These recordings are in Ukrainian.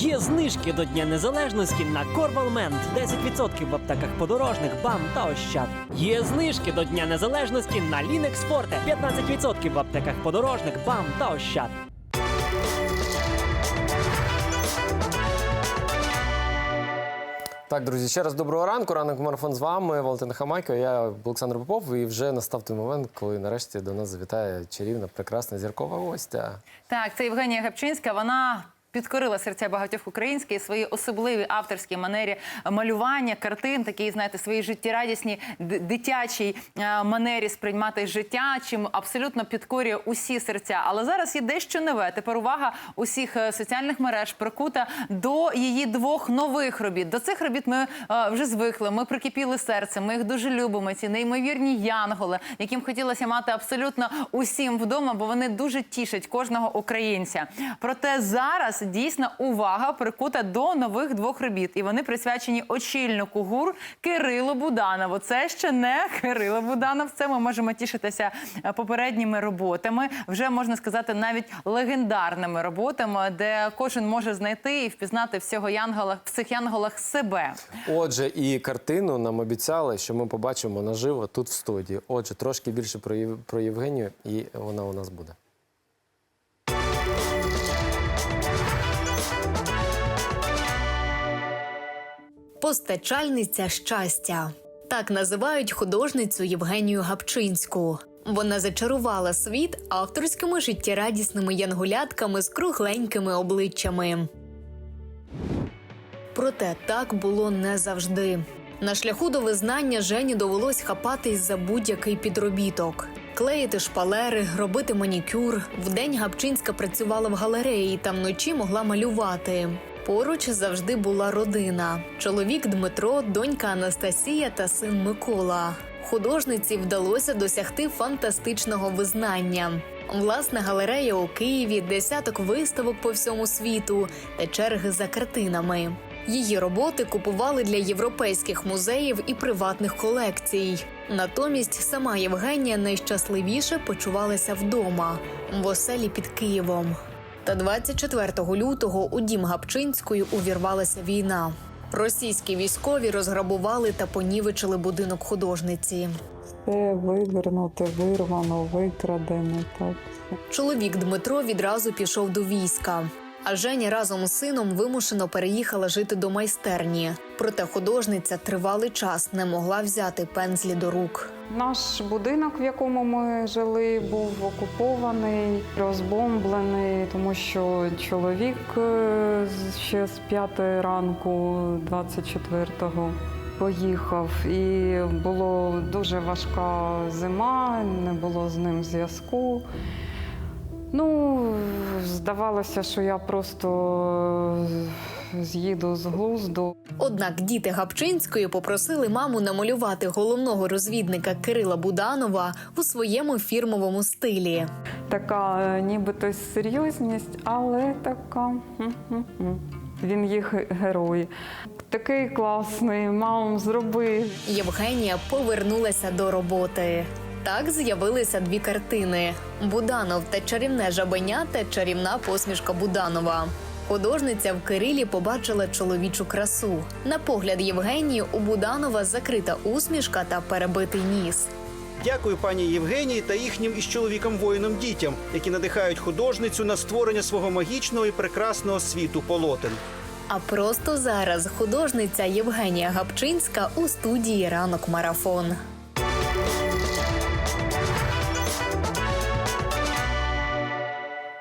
Є знижки до Дня Незалежності на Корвалмент 10% в аптеках подорожних, БАМ та Ощад. Є знижки до Дня Незалежності на Лінекс Форте 15% в аптеках подорожних, БАМ та Ощад. Так, друзі, ще раз доброго ранку. Ранок марафон з вами. Валентина Хамайко, я Олександр Попов. І вже настав той момент, коли нарешті до нас завітає чарівна, прекрасна зіркова гостя. Так, це Євгенія Гапчинська. Вона підкорила серця багатьох українських свої особливі авторські манері малювання, картин, такі, знаєте, свої життєрадісні дитячій е, манері сприймати життя, чим абсолютно підкорює усі серця. Але зараз є дещо нове. Тепер увага усіх е, соціальних мереж прикута до її двох нових робіт. До цих робіт ми е, вже звикли. Ми прикипіли серцем. Ми їх дуже любимо. Ці неймовірні янголи, яким хотілося мати абсолютно усім вдома, бо вони дуже тішать кожного українця. Проте зараз дійсно увага прикута до нових двох робіт, і вони присвячені очільнику ГУР Кирилу Буданову. Це ще не Кирило Буданов. Це ми можемо тішитися е, попередніми роботами. Вже можна сказати, навіть легендарними роботами, де кожен може знайти і впізнати всього янгола в цих янголах себе. Отже, і картину нам обіцяли, що ми побачимо наживо тут в студії. Отже, трошки більше про Євгенію, і вона у нас буде. Постачальниця щастя. Так називають художницю Євгенію Гапчинську. Вона зачарувала світ авторськими життєрадісними янгулятками з кругленькими обличчями. Проте так було не завжди. На шляху до визнання Жені довелось хапатись за будь-який підробіток. Клеїти шпалери, робити манікюр. Вдень Гапчинська працювала в галереї та вночі могла малювати. Поруч завжди була родина: чоловік Дмитро, донька Анастасія та син Микола. Художниці вдалося досягти фантастичного визнання. Власна галерея у Києві, десяток виставок по всьому світу та черги за картинами. Її роботи купували для європейських музеїв і приватних колекцій. Натомість сама Євгенія найщасливіше почувалася вдома в оселі під Києвом. Та 24 лютого у дім Гапчинської увірвалася війна. Російські військові розграбували та понівечили будинок художниці. Все вивернуте, вирвано, викрадене. Так. Чоловік Дмитро відразу пішов до війська. А Женя разом з сином вимушено переїхала жити до майстерні. Проте художниця тривалий час не могла взяти пензлі до рук. Наш будинок, в якому ми жили, був окупований, розбомблений, тому що чоловік е, ще з п'ятої ранку, 24-го, поїхав. І було дуже важка зима, не було з ним зв'язку. Ну, здавалося, що я просто е, з'їду з глузду. Однак діти Гапчинської попросили маму намалювати головного розвідника Кирила Буданова у своєму фірмовому стилі. Така е, нібито серйозність, але така. Він їх герой. Такий класний, мам, зроби. Євгенія повернулася до роботи. Так з'явилися дві картини: Буданов та чарівне жабеня та чарівна посмішка Буданова. Художниця в Кирилі побачила чоловічу красу. На погляд Євгенії у Буданова закрита усмішка та перебитий ніс. Дякую пані Євгенії та їхнім із чоловіком воїнам дітям, які надихають художницю на створення свого магічного і прекрасного світу полотен. А просто зараз художниця Євгенія Гапчинська у студії Ранок Марафон.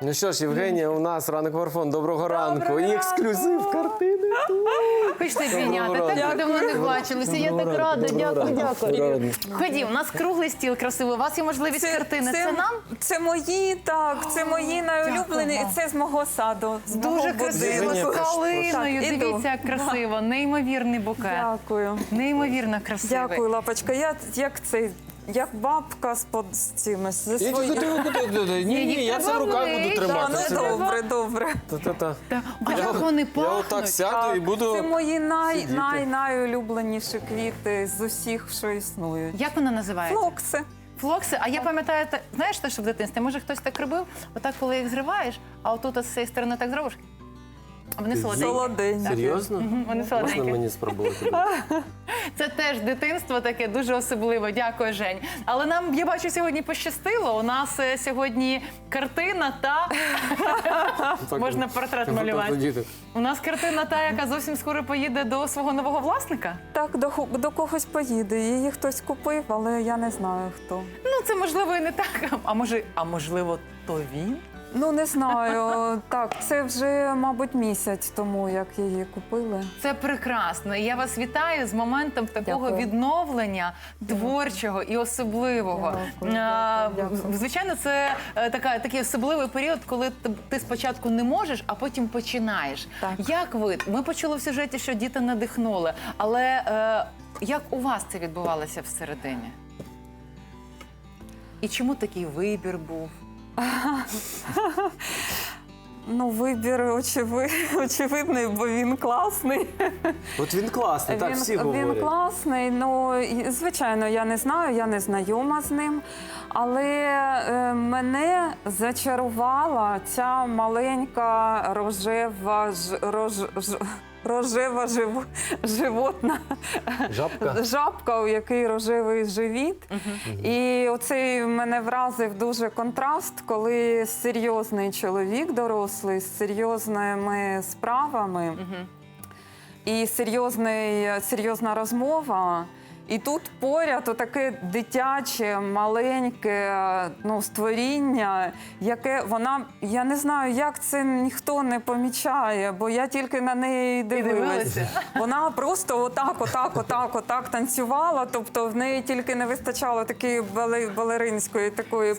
Ну що ж, Євгенія, у нас ранок марафон. Доброго ранку. І ексклюзив картини. Хочете обійняти? Так ми давно не бачилися. Я так рада. Дякую, дякую. Ходім, у нас круглий стіл красивий. У вас є можливість картини. Це, нам Це мої, так, це мої найулюблені, і Дякую. це з мого саду. З дуже красиво з калиною. Дивіться, як красиво. Неймовірний букет. Дякую. Неймовірно красивий. Дякую, лапочка. Я як цей, як бабка з под з цими зі Ні, своїми. ні, ні, я це в руках буду Та, тримати. ну Це- добре, добре. Та-та-та. Та, а як вони Я пахнуть? отак сяду і Так, буду. Це мої най, сидіти. най, найулюбленіші квіти з усіх, що існують. Як вона називається? Флокси. Флокси. А я пам'ятаю, та- знаєш те, що в дитинстві? Може хтось так робив? Отак, коли їх зриваєш, а отут з цієї сторони так зробиш. Вони солоденькі. Солоденькі. Серйозно? Вони Можна солоденькі. мені спробувати? Це теж дитинство таке дуже особливе. Дякую, Жень. Але нам я бачу сьогодні пощастило. У нас е, сьогодні картина та Так, Можна портрет так, малювати. у нас картина та, яка зовсім скоро поїде до свого нового власника. Так, до, ху- до когось поїде. Її хтось купив, але я не знаю хто. Ну це можливо і не так. А може, а можливо, то він. Ну не знаю. Так, це вже, мабуть, місяць тому, як її купили. Це прекрасно. І Я вас вітаю з моментом такого Дякую. відновлення творчого і особливого. Дякую, А, дякую, дякую. Звичайно, це е, така такий особливий період, коли ти- ти спочатку не можеш, а потім починаєш. Так. Як ви? Ми почули в сюжеті, що діти надихнули, але е, як у вас це відбувалося всередині? І чому такий вибір був? Ну, вибір очеви... очевидний, бо він класний. От він класний, так він, всі він класний. Ну звичайно, я не знаю, я не знайома з ним. Але е, мене зачарувала ця маленька рожева ж, рож, ж, рожева жив, животна Жабка. жабка, у якій рожевий живіт. І оцей мене вразив дуже контраст, коли серйозний чоловік дорослий з серйозними справами і серйозний, серйозна розмова. І тут поряд отаке дитяче, маленьке ну, створіння, яке вона, я не знаю, як це ніхто не помічає, бо я тільки на неї дивилася. Вона просто отак, отак, отак, отак танцювала. Тобто в неї тільки не вистачало такої балеринської такої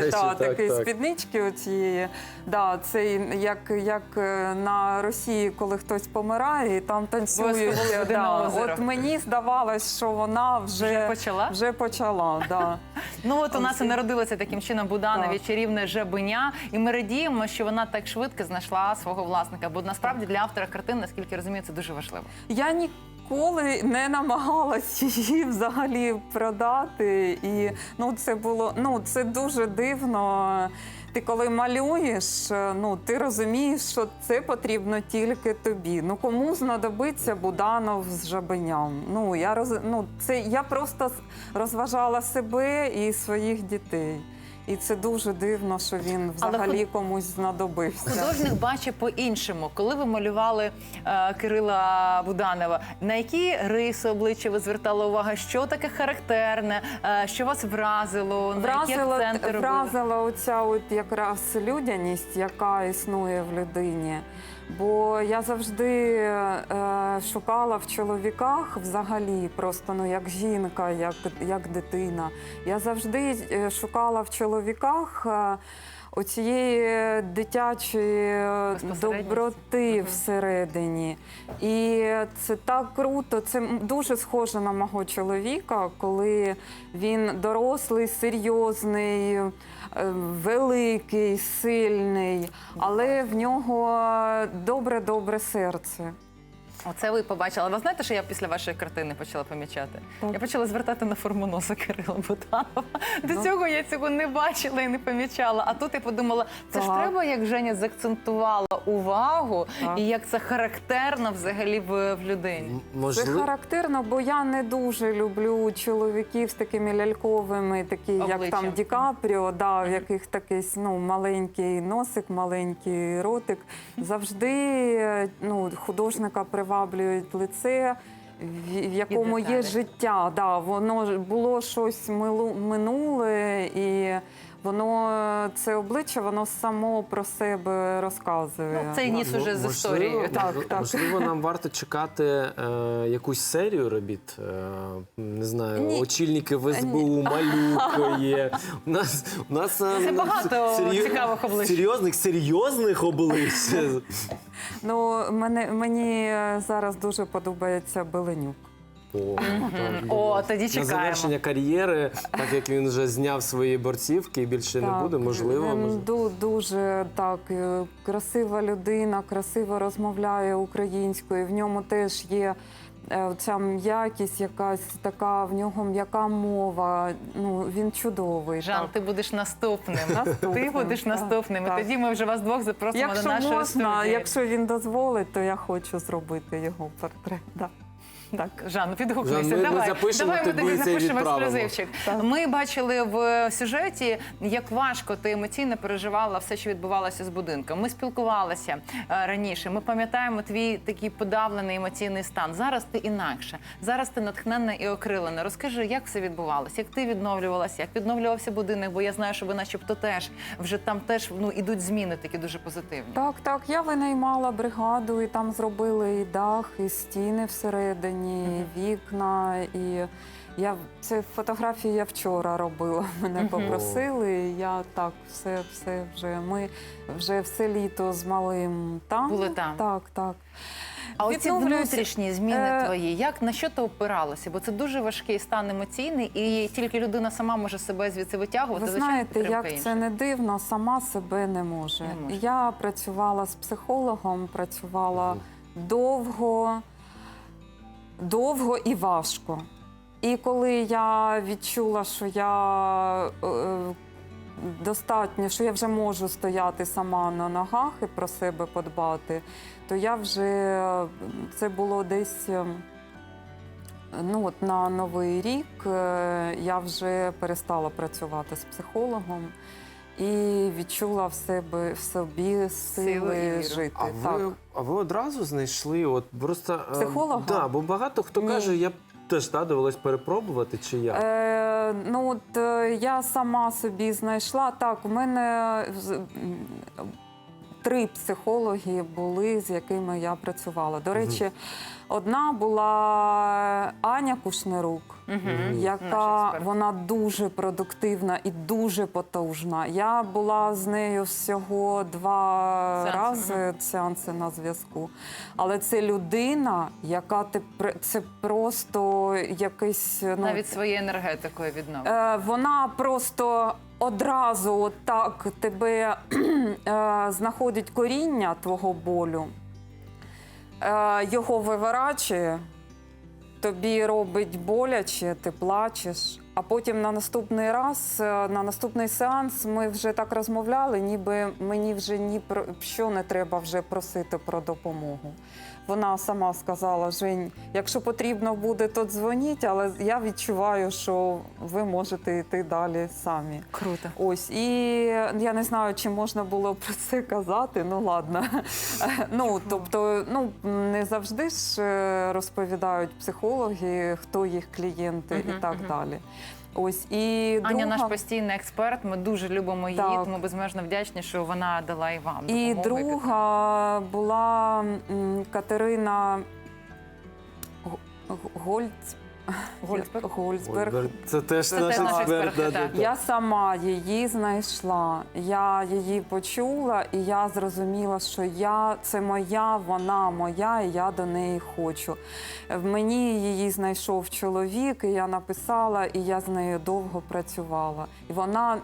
речі, та, так, такої так. спіднички оцієї. Да, це як, як е, на Росії, коли хтось помирає, і там танцюють. На Да. От мені здавалось, що вона вже, Вже почала? Вже почала, да. Ну от у нас і народилося таким чином Буданові Так. чарівне жабеня, і ми радіємо, що вона так швидко знайшла свого власника. Бо насправді для автора картин, наскільки я розумію, це дуже важливо. Я ніколи не намагалась її взагалі продати. І ну, це було ну, це дуже дивно. Ти коли малюєш, е, ну ти розумієш, що це потрібно тільки тобі. Ну кому знадобиться Буданов з жабеням? Ну я роз... ну, це я просто розважала себе і своїх дітей. І це дуже дивно, що він взагалі комусь знадобився. Художник бачить по-іншому. Коли ви малювали е, Кирила Буданова, на які риси обличчя ви звертали увагу? Що таке характерне? Е, що вас вразило? на які вразила оця от якраз людяність, яка існує в людині. Бо я завжди е, шукала в чоловіках взагалі, просто ну як жінка, як, як дитина. Я завжди е, шукала в чоловіках. Е, Оцієї дитячої е, доброти всередині. І це так круто. Це дуже схоже на мого чоловіка, коли він дорослий, серйозний, великий, сильний, але в нього добре-добре серце. Оце ви побачили. Ви знаєте, що я після вашої картини почала помічати? Так. Я почала звертати на форму носа Кирила Буданова. До Ну. цього я цього не бачила і не помічала. А тут я подумала, це ж треба, як Женя заакцентувала увагу Так. і як це характерно взагалі в, в людині. Це Можливо, характерно, бо я не дуже люблю чоловіків з такими ляльковими, такі як Обличчям. там Ді Капріо, да, в яких такий ну, маленький носик, маленький ротик. Завжди е, ну, художника приваблюють лице. В якому є життя, да, воно було щось минуле, і воно це обличчя, воно само про себе розказує. Ну, цей ніс уже з історією. Так, можливо, так. можливо, нам варто чекати е, якусь серію робіт. Е, не знаю, Ні. очільники в СБУ, малюка є. У нас, у нас е, Це багато цікавих облич. Серйозних, серйозних облич. Ну, мене, мені е, зараз дуже подобається Беленюк. О, то О, було. тоді На чекаємо. завершення кар'єри, так як він вже зняв свої борцівки і більше не буде, можливо. Він ду- дуже так е, красива людина, красиво розмовляє українською. В ньому теж є е, ця м'якість, якась така, в нього м'яка мова. Ну він чудовий. Жан, так. ти будеш наступним. Наступним, Ти будеш так, наступним. І так. тоді ми вже вас двох запросимо Якщо до нашої можна, студії. якщо він дозволить, то я хочу зробити його портрет. Да. Так. Жан, підгукнися. Жан, ми- ми давай, запишемо, давай ми тобі тобі це запишемо відправимо. ексклюзивчик. Так. Ми бачили в сюжеті, як важко ти емоційно переживала все, що відбувалося з будинком. Ми спілкувалися е, раніше. Ми пам'ятаємо твій такий подавлений емоційний стан. Зараз ти інакше. Зараз ти натхненна і окрилена. Розкажи, як все відбувалося, як ти відновлювалася, як відновлювався будинок, бо я знаю, що ви начебто теж вже там теж ну ідуть зміни такі дуже позитивні. Так, так. Я винаймала бригаду, і там зробили і дах, і стіни всередині, і вікна. І я це фотографії я вчора робила. Мене попросили. і Я так, все, все вже. Ми вже все літо з малим там. Були там. Так, так. А оці внутрішні зміни Е, твої, як на що ти опиралося? Бо це дуже важкий стан емоційний, і тільки людина сама може себе звідси витягувати. Ви Звичайно, знаєте, підтримка як це не дивно, сама себе не може. Не може. Я працювала з психологом, працювала довго, довго і важко. І коли я відчула, що я е, достатньо, що я вже можу стояти сама на ногах і про себе подбати, то я вже це було десь. е, Ну, от на новий рік е, я вже перестала працювати з психологом і відчула в себе в собі Сили сили жити. А так. ви, а ви одразу знайшли? От просто е, Психолога? Да, бо багато хто Ні. каже, я б теж та, довелось перепробувати, чи я. Е, ну от е, я сама собі знайшла. Так, у мене з- м, три психологи були, з якими я працювала. До речі, одна була Аня Кушнерук. Яка вона дуже продуктивна і дуже потужна. Я була з нею всього два Сеанси, рази сеанси на зв'язку. Але це людина, яка ти це просто якийсь ну, навіть своєю енергетикою відновити. Е, вона просто одразу так тебе е, знаходить коріння твого болю, е, його виворачує, тобі робить боляче, ти плачеш. А потім на наступний раз, е, на наступний сеанс, ми вже так розмовляли, ніби мені вже ні про що не треба вже просити про допомогу. Вона сама сказала: Жень, якщо потрібно буде, то дзвоніть, але я відчуваю, що ви можете йти далі самі. Круто. Ось і я не знаю, чи можна було про це казати. Ну ладно. Ну тобто, ну не завжди ж е, розповідають психологи, хто їх клієнти і так далі. Ось і Аня, наш постійний експерт. Ми дуже любимо її, Так. тому безмежно вдячні, що вона дала і вам. і друга була Катерина Гольц. Гольцберг? Гольцберг. Це теж Це наш теж наш експерт. експерт, да, да, да. Я сама її знайшла. Я її почула, і я зрозуміла, що я це моя, вона моя, і я до неї хочу. В мені її знайшов чоловік, і я написала, і я з нею довго працювала. І вона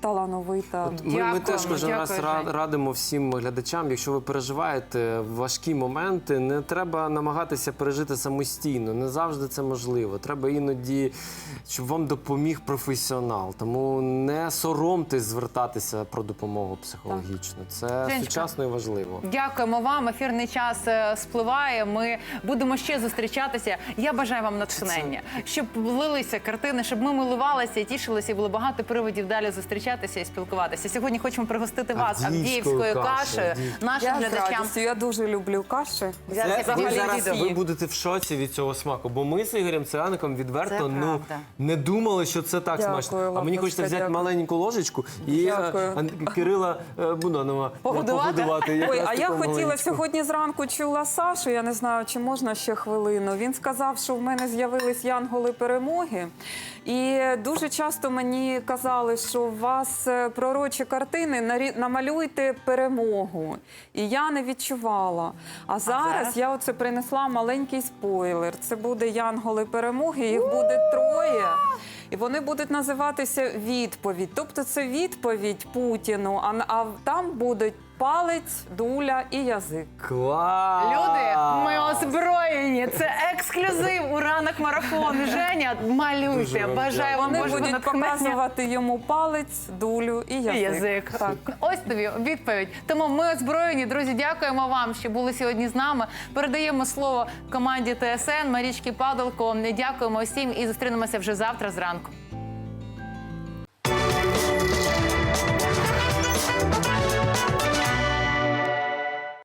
талановита. От ми, ми теж кожен раз дякую, Жень. радимо всім глядачам, якщо ви переживаєте важкі моменти, не треба намагатися пережити самостійно. Не завжди це можливо. Треба іноді, щоб вам допоміг професіонал. Тому не соромтесь звертатися про допомогу психологічну. Це Женечка. сучасно і важливо. Дякуємо вам. Ефірний час е, спливає. Ми будемо ще зустрічатися. Я бажаю вам натхнення, щоб влилися картини, щоб ми милувалися тішилися. І було багато приводів далі зустрічатися і спілкуватися. Сьогодні хочемо пригостити вас Авдіївською кашею. Нашим Я з глядачам. радістю, я дуже люблю каші. Зараз Це, я ви зараз відео. ви будете в шоці від цього смаку, бо ми з Ігорем Цигаником відверто Це ну правда. не думали, що це так Дякую, смачно. А мені хочеться взяти дякую. маленьку ложечку і е, Дякую. Ан- Кирила е, Буданова Погодувати? погодувати. Ой, а я таку хотіла маленьку. сьогодні зранку чула Сашу. Я не знаю, чи можна ще хвилину. Він сказав, що в мене з'явились янголи перемоги. І дуже часто мені казали, що у вас вас е, пророчі картини, намалюйте перемогу. І я не відчувала. А зараз, зараз? я оце принесла маленький спойлер. Це буде Янголи перемоги, їх буде троє. І вони будуть називатися відповідь. Тобто це відповідь Путіну, а, а там будуть палець, дуля і язик. Клас! Люди, ми озброєні. Це ексклюзив у ранок марафон. Женя, малюйте. вам Бажаю вам Вони Божого будуть натхнення. показувати йому палець, дулю і язик. Язик. Так. Ось тобі відповідь. Тому ми озброєні. Друзі, дякуємо вам, що були сьогодні з нами. Передаємо слово команді ТСН Марічки Падалко. Дякуємо всім і зустрінемося вже завтра зранку.